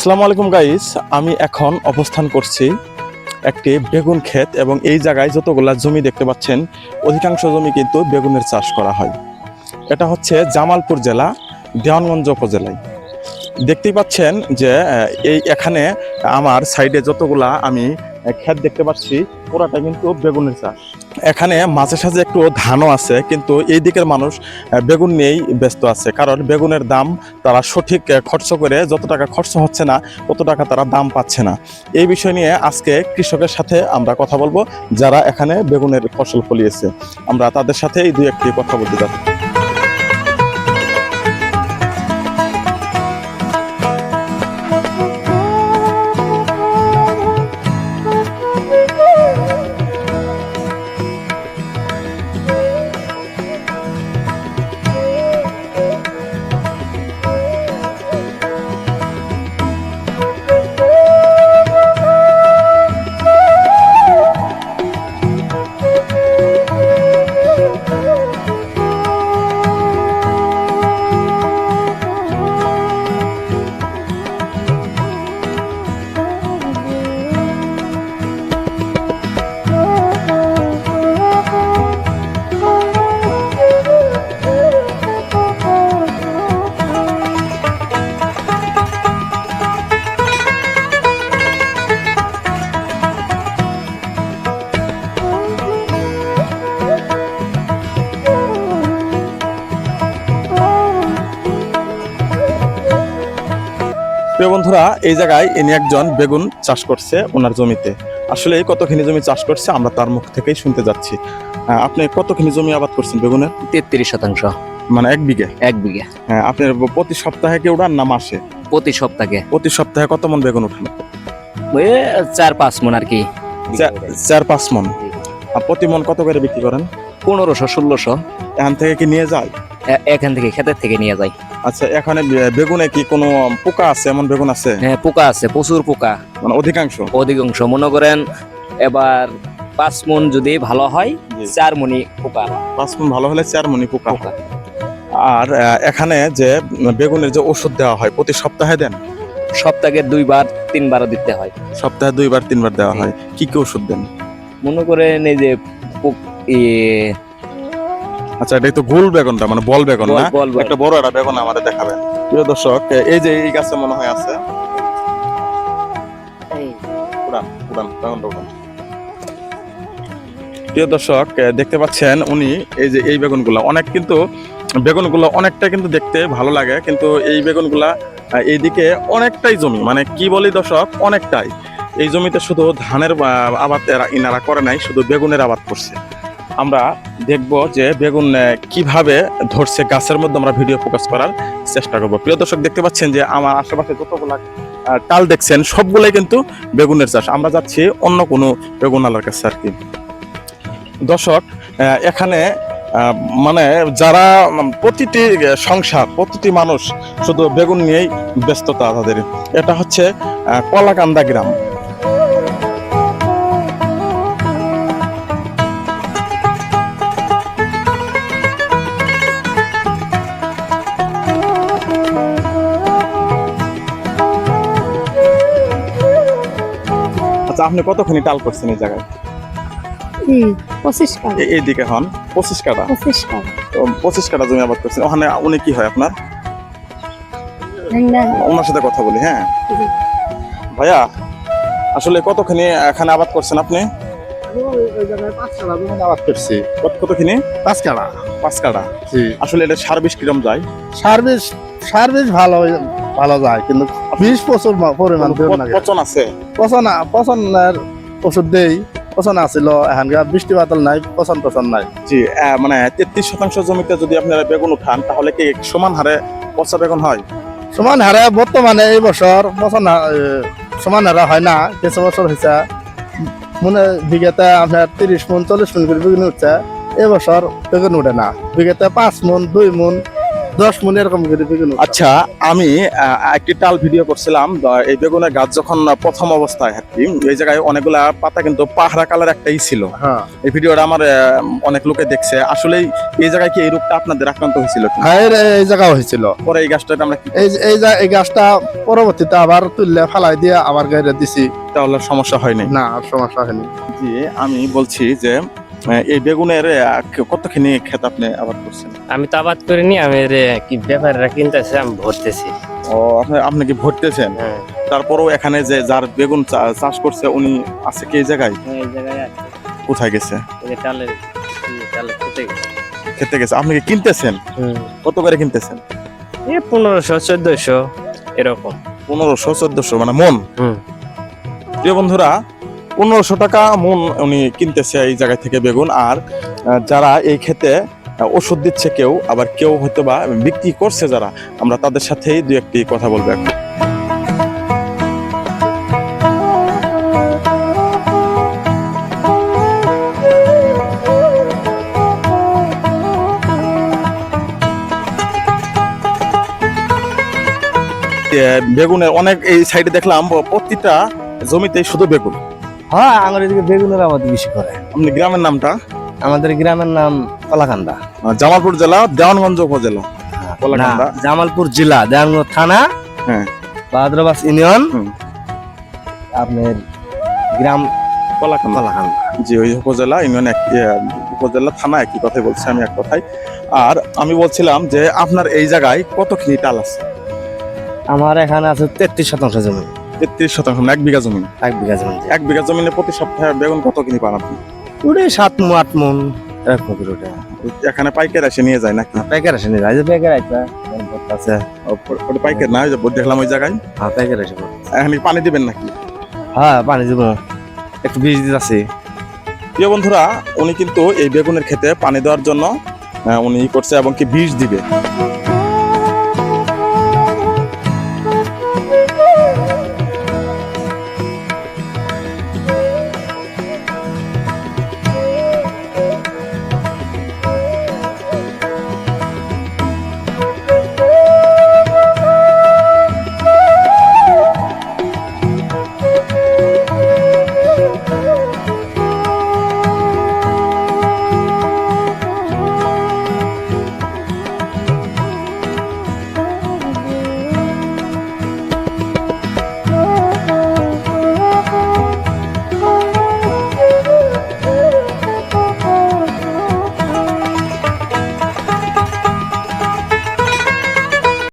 আসসালামু আলাইকুম গাইস আমি এখন অবস্থান করছি একটি বেগুন ক্ষেত এবং এই জায়গায় যতগুলা জমি দেখতে পাচ্ছেন, অধিকাংশ জমি কিন্তু বেগুনের চাষ করা হয়। এটা হচ্ছে জামালপুর জেলা, দেওয়ানগঞ্জ উপজেলায়। দেখতেই পাচ্ছেন যে এই এখানে আমার সাইডে যতগুলা আমি ক্ষেত দেখতে পাচ্ছি পুরাটা কিন্তু বেগুনের চাষ। এখানে মাঝে সাঝে একটু ধানও আছে, কিন্তু এই দিকের মানুষ বেগুন নিয়েই ব্যস্ত আছে। কারণ বেগুনের দাম তারা সঠিক খরচ করে যত টাকা খরচ হচ্ছে না, তত টাকা তারা দাম পাচ্ছে না। এই বিষয় নিয়ে আজকে কৃষকের সাথে আমরা কথা বলব, যারা এখানে বেগুনের ফসল ফলিয়েছে। আমরা তাদের সাথে এই দুই একটি কথা বলতে যাচ্ছি প্রিয় বন্ধুরা এই জায়গায় ইনি একজন বেগুন চাষ করছে ওনার জমিতে। আসলে কতখানি জমি চাষ করছে আমরা তার মুখ থেকেই শুনতে যাচ্ছি। আপনি কতখানি জমি আবাদ করছেন বেগুনের? তেত্রিশ শতাংশ। মানে এক বিঘে? এক বিঘে। হ্যাঁ আপনার প্রতি সপ্তাহে কি উড়ান না মাসে? প্রতি সপ্তাহে। প্রতি সপ্তাহে কত মন বেগুন উঠান? ওই চার পাঁচ মন আর কি। চার পাঁচ মন। আর প্রতি মন কত করে বিক্রি করেন? পনেরোশো ষোলোশো। এখান থেকে কি নিয়ে যায়? এখান থেকে ক্ষেতের থেকে নিয়ে যাই। আচ্ছা এখানে বেগুনে কি কোনো পোকা আছে? এমন বেগুন আছে? হ্যাঁ পোকা আছে প্রচুর পোকা। মানে অধিকাংশ? অধিকাংশ। মনে করেন এবার পাঁচ মন যদি ভালো হয়। চার মনি পোকা। পাঁচ মন ভালো হলে চার মনি পোকা। পোকা। আর এখানে যে বেগুনের যে ওষুধ দেওয়া হয় প্রতি সপ্তাহে দেন? সপ্তাহে দুইবার তিনবার দিতে হয়। সপ্তাহে দুইবার তিনবার দেওয়া হয়। কি কি ওষুধ দেন? মনে করেন এই যে আচ্ছা এটাই তো গোল বেগুনটা মানে বল বেগুন না। একটা বড় একটা বেগুন আমাদের দেখাবেন। প্রিয় দর্শক এই যে এই গাছে মনে হয় আছে। উড়ান উড়ান বেগুনটা উড়ান। প্রিয় দর্শক দেখতে পাচ্ছেন উনি এই যে এই বেগুনগুলা। অনেক কিন্তু বেগুনগুলো অনেকটা কিন্তু দেখতে ভালো লাগে কিন্তু এই বেগুনগুলা এইদিকে অনেকটাই জমি। মানে কি বলি দর্শক অনেকটাই। এই জমিতে শুধু ধানের আবাদ এরা- ইনারা করে নাই শুধু বেগুনের আবাদ করছে। আমরা দেখব যে বেগুন কীভাবে ধরছে গাছের মধ্যে আমরা ভিডিও ফোকাস করার চেষ্টা করব। প্রিয় দর্শক, দেখতে পাচ্ছেন যে আমার আশেপাশে যতগুলা টাল দেখছেন, সবগুলোই কিন্তু বেগুনের চাষ। আমরা যাচ্ছি অন্য কোনো বেগুন আলার কাছে আর কি। দর্শক এখানে মানে যারা প্রতিটি সংসার, প্রতিটি মানুষ শুধু বেগুন নিয়েই ব্যস্ততা তাদের। এটা হচ্ছে কলাকান্দা গ্রাম। আচ্ছা আপনি কতখানি টাল করছেন এই জায়গায়? পঁচিশ কাঠা এইদিকে হন পঁচিশ কাটা? পঁচিশ কাঠা তো পঁচিশ কাটা জমি আবাদ করছেন। ওখানে উনি কি হয় আপনার? ওনার সাথে কথা বলি হ্যাঁ? ভাইয়া আসলে কতখানি এখানে আবাদ করছেন আপনি? আবাদ করছি। কত কতখানি? পাঁচ কাটা পাঁচ কাটা জি। আসলে এটা সার বিশ কিরম যায়? সার্ভিস সার্ভিস ভালো ভালো যায় কিন্তু বিশ প্রচুর পরিমাণ পচন আছে? পচন পচনের ওষুধ দেই পচন আছিল এখানকার বৃষ্টি বাদল নাই পচন টচন নাই। জি মানে তেত্রিশ শতাংশ জমিতে যদি আপনারা বেগুন উঠান তাহলে কি সমান হারে পচা বেগুন হয়? সমান হারে বর্তমানে এই বছর পচন সমান হারে হয় না কিছু বছর হয়েছে মনে বিঘাতে আপনার তিরিশ মন চল্লিশ মন করে বেগুন উঠছে এই বছর বেগুন উঠে না। বিঘাতে পাঁচ মন দুই মন দশ মন এরকম করে বেগুন আচ্ছা আমি একটি টাল ভিডিও করছিলাম এই বেগুনের গাছ যখন প্রথম অবস্থায় আর কি এই জায়গায় অনেকগুলা পাতা কিন্তু পাহাড়া কালার একটাই ছিল। হ্যাঁ। এই ভিডিওটা আমার অনেক লোকে দেখছে। আসলে এই জায়গায় কি এই রোগটা আপনাদের আক্রান্ত হয়েছিল হ্যাঁ এই জায়গাও হয়েছিল। পরে এই গাছটা আমরা এই এই গাছটা পরবর্তীতে আবার তুললে ফালাই দিয়ে আবার গাইরে দিছি। তাহলে সমস্যা হয়নি। না আর সমস্যা হয়নি। জি আমি বলছি যে এই বেগুনের কতখানি ক্ষেত আপনি আবাদ করছেন? আমি তো আবাদ করিনি আমি কি ব্যাপারীরা কিনতেছে আমি ভরতেছি। ও আপনি আপনি কি ভরতেছেন? হ্যাঁ। তারপরেও এখানে যে যার বেগুন চাষ করছে উনি আছে কি এই জায়গায়? এই জায়গায় আছে। কোথায় গেছে? খেতে গেছে। আপনি কি কিনতেছেন? কত করে কিনতেছেন? এই পনেরোশো চোদ্দশো এরকম। পনেরোশো চোদ্দশো মানে মন। হুম। প্রিয় বন্ধুরা পনেরোশো টাকা মন উনি কিনতেছে এই জায়গা থেকে বেগুন আর যারা এই আহ, ওষুধ দিচ্ছে কেউ আবার কেউ হয়তো বা বিক্রি করছে যারা আমরা তাদের সাথেই দু একটি কথা বলব এখন। বেগুনের অনেক এই সাইডে দেখলাম প্রতিটা জমিতে শুধু বেগুন হ্যাঁ আমার এদিকে বেগুনের আবাদ বেশি করে। আপনি গ্রামের নামটা? আমাদের গ্রামের নাম কলাকান্দা। জামালপুর জেলা দেওয়ানগঞ্জ উপজেলা। না কলাকান্দা? জামালপুর জেলা দেওয়ানগঞ্জ থানা হ্যাঁ। বাদ্রবাস ইউনিয়ন। আপনার গ্রাম কলাকান্দা। কলাকান্দা। জি ওই উপজেলা ইউনিয়ন এক উপজেলা থানা একই কথাই বলছি আমি এক কথাই। আর আমি বলছিলাম যে আপনার এই জায়গায় কতখানি টাল আছে? আমার এখানে আছে তেত্রিশ শতাংশ জমি। তেত্রিশ শতাংশ মানে এক বিঘা জমি। এক বিঘা জমি এক বিঘা জমিনে প্রতি সপ্তাহে বেগুন কত কিনি পান আপনি? ওটাই সাত মন আট মন এরকম করে ওটা এখানে পাইকার এসে নিয়ে যায় নাকি? আসেনি রাইজে প্যাকেট আছে ভর্তা আছে। ওটা পাইকার না ওই যে দেখলাম ওই জায়গায়। হ্যাঁ প্যাকেট আছে এখানে পানি দিবেন নাকি? হ্যাঁ পানি দিব। একটু বীজ দিতে আছে প্রিয় বন্ধুরা উনি কিন্তু এই বেগুনের ক্ষেতে পানি দেওয়ার জন্য উনি ই করছে এবং কি বিষ দিবে।